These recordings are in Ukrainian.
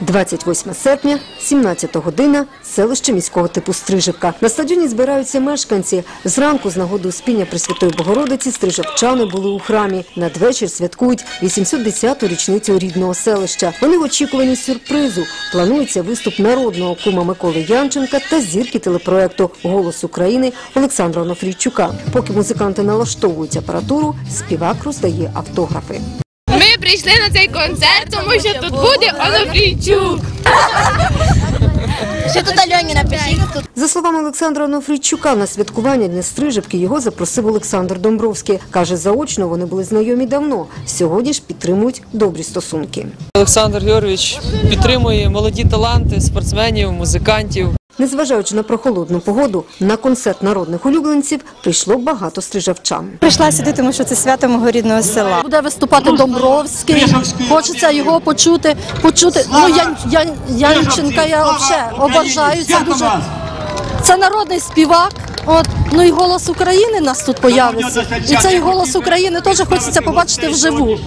28 серпня, 17 година, селище міського типу Стрижівка. На стадіоні збираються мешканці. Зранку з нагоди успіння Пресвятої Богородиці стрижавчани були у храмі. Надвечір святкують 810-ту річницю рідного селища. Вони в очікуванні сюрпризу. Планується виступ народного кума Миколи Янченка та зірки телепроекту «Голос України» Олександра Онофрійчука. Поки музиканти налаштовують апаратуру, співак роздає автографи. Ми прийшли на цей концерт, тому що тут буде Онофрійчук. Ще тут Альоні напишіть. За словами Олександра Онофрійчука, на святкування Дня Стрижевки його запросив Олександр Домбровський. Каже, заочно вони були знайомі давно. Сьогодні ж підтримують добрі стосунки. Олександр Георгійович підтримує молоді таланти, спортсменів, музикантів. Незважаючи на прохолодну погоду, на концерт народних улюбленців прийшло багато стрижавчан. Прийшла сюди, тому що це свято мого рідного села. Буде виступати Домбровський. Хочеться його почути. Почути. Ну Ян, Ян, Янченка я взагалі обожаю. Це дуже це народний співак. От ну і голос України нас тут появиться. І цей голос України теж хочеться побачити вживу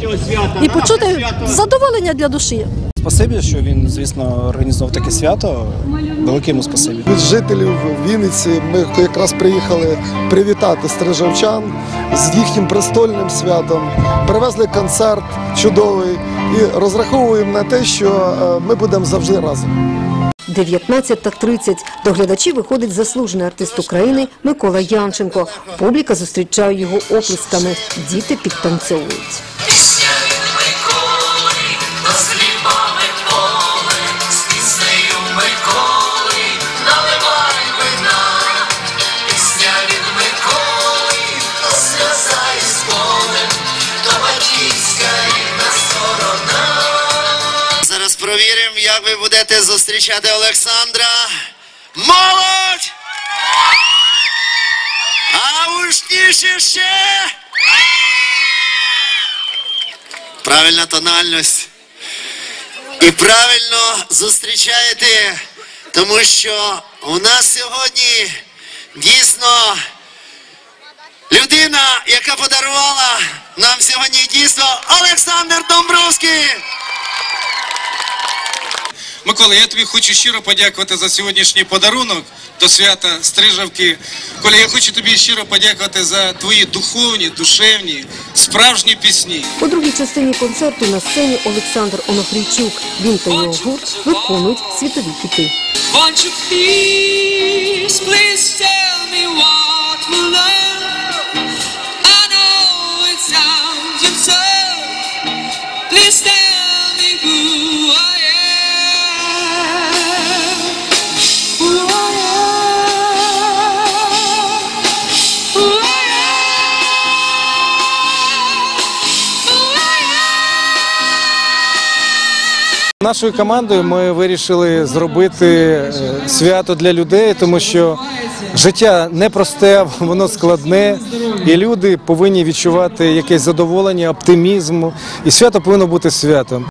і почути задоволення для душі. Спасибі, що він, звісно, організував таке свято. Велике йому спасибі. Від жителів Вінниці ми якраз приїхали привітати стрижавчан з їхнім престольним святом. Привезли концерт чудовий і розраховуємо на те, що е, ми будемо завжди разом. 19.30. До глядачів виходить заслужений артист України Микола Янченко. Публіка зустрічає його оплесками. Діти підтанцьовують. Зараз провіримо, як ви будете зустрічати Олександра. Молодь! А гучніше ще! Правильна тональність. І правильно зустрічаєте, тому що у нас сьогодні дійсно людина, яка подарувала нам сьогодні дійство Олександр Домбровський. Микола, я тобі хочу щиро подякувати за сьогоднішній подарунок до свята Стрижавки. Коля, я хочу тобі щиро подякувати за твої духовні, душевні, справжні пісні. У другій частині концерту на сцені Олександр Онофрійчук. Він та його гурт виконують світові хіти. Нашою командою ми вирішили зробити е, свято для людей, тому що життя непросте, воно складне, і люди повинні відчувати якесь задоволення, оптимізм. І свято повинно бути святом.